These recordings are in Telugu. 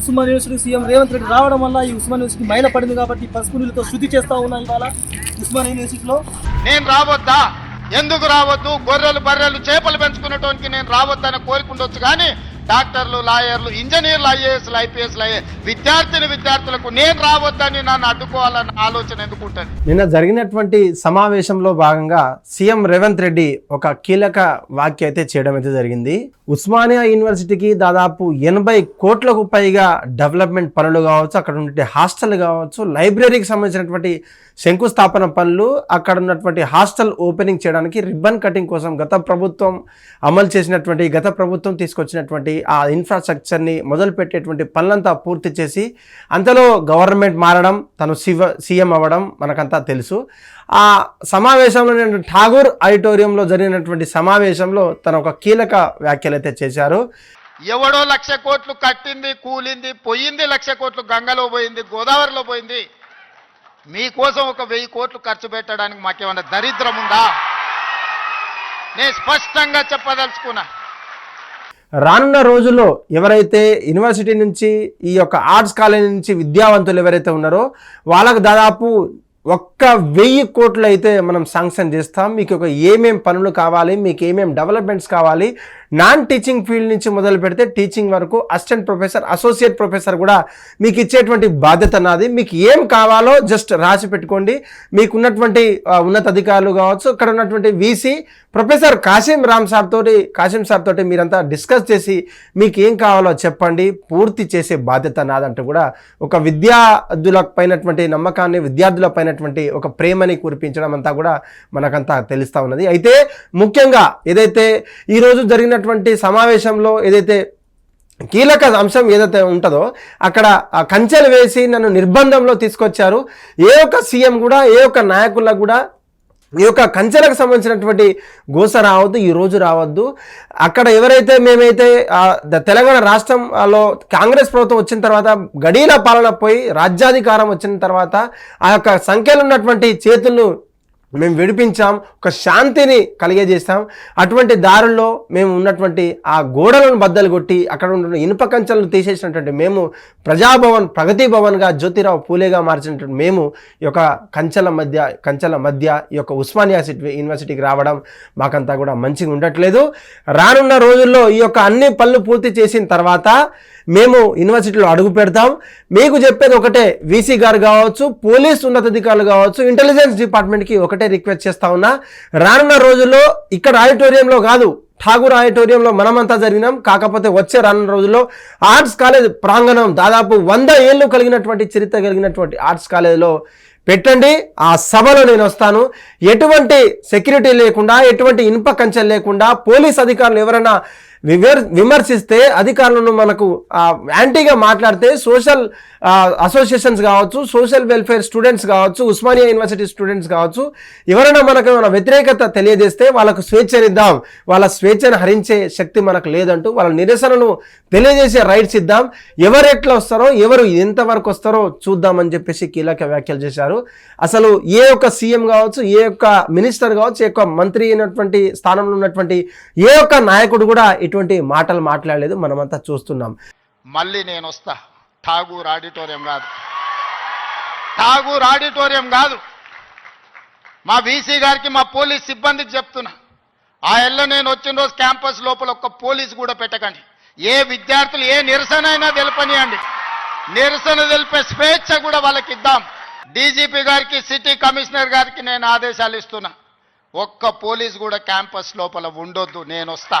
ఉస్మాన్ యూనివర్సిటీ సీఎం రేవంత్ రెడ్డి రావడం వల్ల ఈ ఉస్మాన్ యూనివర్సిటీ మైల పడింది కాబట్టి పసుపు నీళ్ళతో శుద్ధి చేస్తా ఉన్నా ఇవాళ. ఉస్మాన్ యూనివర్సిటీలో నేను రావద్దా? ఎందుకు రావద్దు? గొర్రెలు బర్రెలు చేపలు పెంచుకునేటోనికి నేను రావద్దని కోరుకుండొచ్చు కానీ డాక్టర్లు లాయర్లు ఇంజనీర్లు ఐఏఎస్లు ఐపీఎస్లు అయ్యే విద్యార్థిని విద్యార్థులకు నేను రావద్దని నన్ను అడ్డుకోవాలన్న ఆలోచన ఎందుకు నిన్న జరిగినటువంటి సమావేశంలో భాగంగా సీఎం రేవంత్ రెడ్డి ఒక కీలక వాక్య అయితే చేయడం అయితే జరిగింది. ఉస్మానియా యూనివర్సిటీకి దాదాపు ఎనభై కోట్లకు పైగా డెవలప్మెంట్ పనులు కావచ్చు అక్కడ ఉండే హాస్టల్ కావచ్చు లైబ్రరీకి సంబంధించినటువంటి శంకుస్థాపన పనులు అక్కడ ఉన్నటువంటి హాస్టల్ ఓపెనింగ్ చేయడానికి రిబ్బన్ కటింగ్ కోసం గత ప్రభుత్వం అమలు చేసినటువంటి గత ప్రభుత్వం తీసుకొచ్చినటువంటి ఆ ఇన్ఫ్రాస్ట్రక్చర్ని మొదలు పెట్టేటువంటి పనులంతా పూర్తి చేసి అంతలో గవర్నమెంట్ మారడం తను సివ సీఎం అవ్వడం మనకంతా తెలుసు. ఆ సమావేశంలో ఠాగూర్ ఆడిటోరియంలో జరిగినటువంటి సమావేశంలో తను ఒక కీలక వ్యాఖ్యలు అయితే చేశారు. ఎవడో లక్ష కోట్లు కట్టింది కూలింది పోయింది లక్ష కోట్లు గంగలో పోయింది గోదావరిలో పోయింది. మీకోసం ఒక వెయ్యి కోట్లు ఖర్చు పెట్టడానికి మాకేమన్నా దరిద్రం ఉందా నేను స్పష్టంగా చెప్పదలుచుకున్నా. రానున్న రోజుల్లో ఎవరైతే యూనివర్సిటీ నుంచి ఈ యొక్క ఆర్ట్స్ కాలేజ్ నుంచి విద్యావంతులు ఎవరైతే ఉన్నారో వాళ్ళకు దాదాపు ఒక్క వెయ్యి కోట్లు అయితే మనం శాంక్షన్ చేస్తాం. మీకు ఒక ఏమేం పనులు కావాలి మీకు ఏమేం డెవలప్మెంట్స్ కావాలి నాన్ టీచింగ్ ఫీల్డ్ నుంచి మొదలు పెడితే టీచింగ్ వరకు అసిస్టెంట్ ప్రొఫెసర్ అసోసియేట్ ప్రొఫెసర్ కూడా మీకు ఇచ్చేటువంటి బాధ్యత నాది. మీకు ఏం కావాలో జస్ట్ రాసి పెట్టుకోండి. మీకు ఉన్నటువంటి ఉన్నత అధికారులు కావచ్చు ఇక్కడ ఉన్నటువంటి VC professor Kasim Ram sir తోటి కాసిం సార్ తోటి మీరంతా డిస్కస్ చేసి మీకు ఏం కావాలో చెప్పండి. పూర్తి చేసే బాధ్యత నాదంటూ కూడా ఒక విద్యార్థుల పైనటువంటి నమ్మకాన్ని విద్యార్థుల పైనటువంటి ఒక ప్రేమని కురిపించడం అంతా కూడా మనకంతా తెలుస్తూ ఉన్నది. అయితే ముఖ్యంగా ఏదైతే ఈరోజు జరిగిన జరిగినటువంటి సమావేశంలో ఏదైతే కీలక అంశం ఏదైతే ఉంటుందో అక్కడ ఆ కంచెలు వేసి నన్ను నిర్బంధంలో తీసుకొచ్చారు. ఏ ఒక్క సీఎం కూడా ఏ ఒక్క నాయకులకు కూడా ఈ యొక్క కంచెలకు సంబంధించినటువంటి గోస రావద్దు ఈ రోజు రావద్దు. అక్కడ ఎవరైతే మేమైతే ద- తెలంగాణ రాష్ట్రంలో కాంగ్రెస్ ప్రభుత్వం వచ్చిన తర్వాత గడీల పాలన పోయి రాజ్యాధికారం వచ్చిన తర్వాత ఆ యొక్క సంఖ్యలో ఉన్నటువంటి చేతులను మేము విడిపించాం ఒక శాంతిని కలిగజేస్తాం అటువంటి దారుల్లో మేము ఉన్నటువంటి ఆ గోడలను బద్దలు కొట్టి అక్కడ ఉన్న ఇనుప కంచెలను తీసేసినటువంటి మేము ప్రజాభవన్ ప్రగతి భవన్గా జ్యోతిరావు పూలేగా మార్చినటువంటి మేము ఈ యొక్క కంచెల మధ్య కంచెల మధ్య ఈ యొక్క ఉస్మానియా సిటీ యూనివర్సిటీకి రావడం మాకంతా కూడా మంచిగా ఉండట్లేదు. రానున్న రోజుల్లో ఈ యొక్క అన్ని పనులు పూర్తి చేసిన తర్వాత మేము యూనివర్సిటీలో అడుగు పెడతాం. మీకు చెప్పేది ఒకటే వీసీ గారు కావచ్చు పోలీస్ ఉన్నతాధికారులు కావచ్చు ఇంటెలిజెన్స్ డిపార్ట్మెంట్కి ఒకటే రిక్వెస్ట్ చేస్తా ఉన్నా. రానున్న రోజుల్లో ఇక్కడ ఆడిటోరియంలో కాదు ఠాగూర్ ఆడిటోరియంలో మనమంతా జరిగినాం. కాకపోతే వచ్చే రానున్న రోజుల్లో ఆర్ట్స్ కాలేజ్ ప్రాంగణం దాదాపు వంద ఏళ్ళు కలిగినటువంటి చరిత్ర కలిగినటువంటి ఆర్ట్స్ కాలేజ్లో పెట్టండి. ఆ సభలో నేను వస్తాను. ఎటువంటి సెక్యూరిటీ లేకుండా ఎటువంటి ఇనుప కంచెలు లేకుండా పోలీస్ అధికారులు ఎవరైనా వివర్ విమర్శిస్తే అధికారులను మనకు యాంటీగా మాట్లాడితే సోషల్ అసోసియేషన్స్ కావచ్చు సోషల్ వెల్ఫేర్ స్టూడెంట్స్ కావచ్చు ఉస్మానియా యూనివర్సిటీ స్టూడెంట్స్ కావచ్చు ఎవరైనా మనకు ఏమైనా వ్యతిరేకత తెలియజేస్తే వాళ్ళకు స్వేచ్ఛనిద్దాం వాళ్ళ స్వేచ్ఛను హరించే శక్తి మనకు లేదంటూ వాళ్ళ నిరసనను తెలియజేసే రైట్స్ ఇద్దాం. ఎవరు ఎట్లా వస్తారో ఎవరు ఎంతవరకు వస్తారో చూద్దామని చెప్పేసి కీలక వ్యాఖ్యలు చేశారు. అసలు ఏ ఒక్క సీఎం కావచ్చు ఏ ఒక్క మినిస్టర్ కావచ్చు ఏ ఒక్క మంత్రి అయినటువంటి స్థానంలో ఉన్నటువంటి ఏ ఒక్క నాయకుడు కూడా ఎటువంటి మాటలు మాట్లాడలేదు మనమంతా చూస్తున్నాం. మళ్ళీ నేను వస్తా ఠాగూర్ ఆడిటోరియం కాదు. ఠాగూర్ ఆడిటోరియం కాదు. మా వీసీ గారికి మా పోలీస్ సిబ్బందికి చెప్తున్నా. ఆ ఎల్లో నేను వచ్చిన రోజు క్యాంపస్ లోపల ఒక్క పోలీస్ కూడా పెట్టకండి. ఏ విద్యార్థులు ఏ నిరసన అయినా తెలపనియండి. నిరసన తెలిపే స్వేచ్ఛ కూడా వాళ్ళకి ఇద్దాం. డీజీపీ గారికి సిటీ కమిషనర్ గారికి నేను ఆదేశాలు ఇస్తున్నా. ఒక్క పోలీస్ కూడా క్యాంపస్ లోపల ఉండొద్దు. నేను వస్తా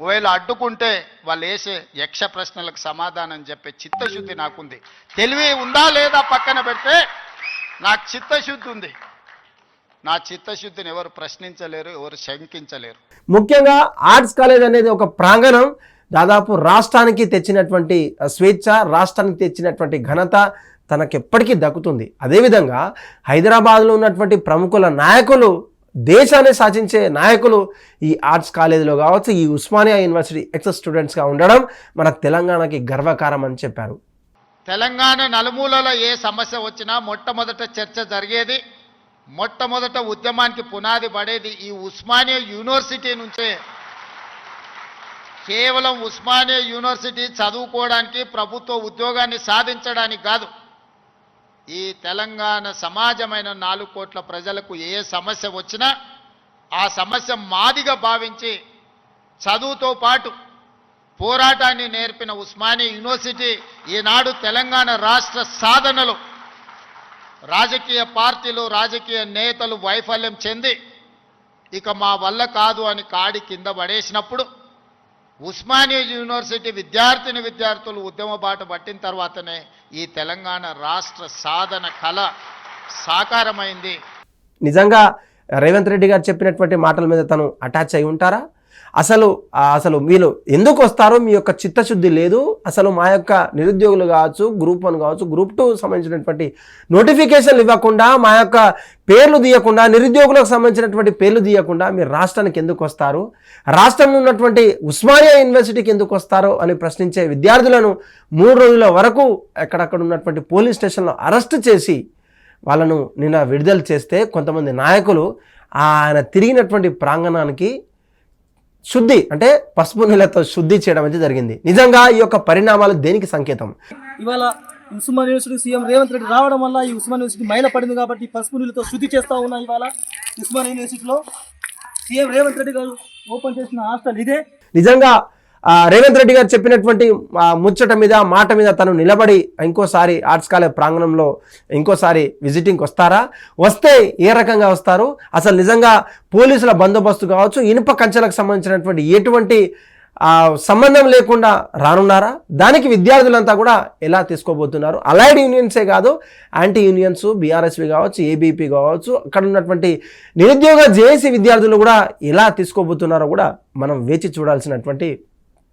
ఒకవేళ అడ్డుకుంటే వాళ్ళు వేసే యక్ష ప్రశ్నలకు సమాధానం చెప్పే చిత్తశుద్ధి నాకుంది. తెలివి ఉందా లేదా పక్కన పెడితే నాకు చిత్తశుద్ధి ఉంది. నా చిత్తశుద్ధిని ఎవరు ప్రశ్నించలేరు ఎవరు శంకించలేరు. ముఖ్యంగా ఆర్ట్స్ కాలేజ్ అనేది ఒక ప్రాంగణం. దాదాపు రాష్ట్రానికి తెచ్చినటువంటి స్వేచ్ఛ రాష్ట్రానికి తెచ్చినటువంటి ఘనత తనకెప్పటికీ దక్కుతుంది. అదేవిధంగా హైదరాబాద్లో ఉన్నటువంటి ప్రముఖుల నాయకులు దేశాన్ని సాధించే నాయకులు ఈ ఆర్ట్స్ కాలేజీలో కావచ్చు ఈ ఉస్మానియా యూనివర్సిటీ ఎక్స్ స్టూడెంట్స్గా ఉండడం మన తెలంగాణకి గర్వకారం అని చెప్పారు. తెలంగాణ నలుమూలలో ఏ సమస్య వచ్చినా మొట్టమొదట చర్చ జరిగేది మొట్టమొదట ఉద్యమానికి పునాది పడేది ఈ ఉస్మానియా యూనివర్సిటీ నుంచే. కేవలం ఉస్మానియా యూనివర్సిటీ చదువుకోవడానికి ప్రభుత్వ ఉద్యోగాన్ని సాధించడానికి కాదు ఈ తెలంగాణ సమాజమైన నాలుగు కోట్ల ప్రజలకు ఏ సమస్య వచ్చినా ఆ సమస్య మాదిగా భావించి చదువుతో పాటు పోరాటాన్ని నేర్పిన ఉస్మానియా యూనివర్సిటీ ఈనాడు తెలంగాణ రాష్ట్ర సాధనలో రాజకీయ పార్టీలు రాజకీయ నేతలు వైఫల్యం చెంది ఇక మా వల్ల కాదు అని కాడి కింద పడేసినప్పుడు ఉస్మానియా యూనివర్సిటీ విద్యార్థిని విద్యార్థులు ఉద్యమ బాట పట్టిన తర్వాతనే ఈ తెలంగాణ రాష్ట్ర సాధన కళ సాకారమైంది. నిజంగా రేవంత్ రెడ్డి గారు చెప్పినటువంటి మాటల మీద తను అటాచ్ అయి ఉంటారా? అసలు అసలు మీరు ఎందుకు వస్తారో మీ యొక్క చిత్తశుద్ధి లేదు. అసలు మా యొక్క నిరుద్యోగులు కావచ్చు గ్రూప్ వన్ కావచ్చు గ్రూప్ టూ సంబంధించినటువంటి నోటిఫికేషన్లు ఇవ్వకుండా మా యొక్క పేర్లు తీయకుండా నిరుద్యోగులకు సంబంధించినటువంటి పేర్లు తీయకుండా మీరు రాష్ట్రానికి ఎందుకు వస్తారు? రాష్ట్రంలో ఉన్నటువంటి ఉస్మానియా యూనివర్సిటీకి ఎందుకు వస్తారో అని ప్రశ్నించే విద్యార్థులను మూడు రోజుల వరకు ఎక్కడక్కడ ఉన్నటువంటి పోలీస్ స్టేషన్లో అరెస్ట్ చేసి వాళ్ళను నిన్న విడుదల చేస్తే కొంతమంది నాయకులు ఆయన తిరిగినటువంటి ప్రాంగణానికి శుద్ధి అంటే పసుపు నీళ్ళతో శుద్ధి చేయడం అయితే జరిగింది. నిజంగా ఈ యొక్క పరిణామాలు దేనికి సంకేతం? ఇవాళ ఉస్మాన్ యూనివర్సిటీ సీఎం రేవంత్ రెడ్డి రావడం వల్ల ఈ ఉస్మాన్ యూనివర్సిటీ మైల పడింది కాబట్టి పసుపు నీళ్ళతో శుద్ధి చేస్తా ఉన్నా ఇవాళ ఉస్మాన్ యూనివర్సిటీలో సీఎం రేవంత్ రెడ్డి గారు ఓపెన్ చేసిన హాస్టల్ ఇదే. నిజంగా రేవంత్ రెడ్డి గారు చెప్పినటువంటి ముచ్చట మీద మాట మీద తను నిలబడి ఇంకోసారి ఆర్ట్స్ కాలేజ్ ప్రాంగణంలో ఇంకోసారి విజిటింగ్కి వస్తారా? వస్తే ఏ రకంగా వస్తారు? అసలు నిజంగా పోలీసుల బందోబస్తు కావచ్చు ఇనుప కంచెలకు సంబంధించినటువంటి ఎటువంటి సంబంధం లేకుండా రానున్నారా? దానికి విద్యార్థులంతా కూడా ఎలా తీసుకోబోతున్నారు? అలైడ్ యూనియన్సే కాదు యాంటీ యూనియన్స్ బీఆర్ఎస్వి కావచ్చు ఏబీపీ కావచ్చు అక్కడ ఉన్నటువంటి నిరుద్యోగ జేఏసీ విద్యార్థులు కూడా ఎలా తీసుకోబోతున్నారో కూడా మనం వేచి చూడాల్సినటువంటి